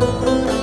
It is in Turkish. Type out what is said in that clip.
Müzik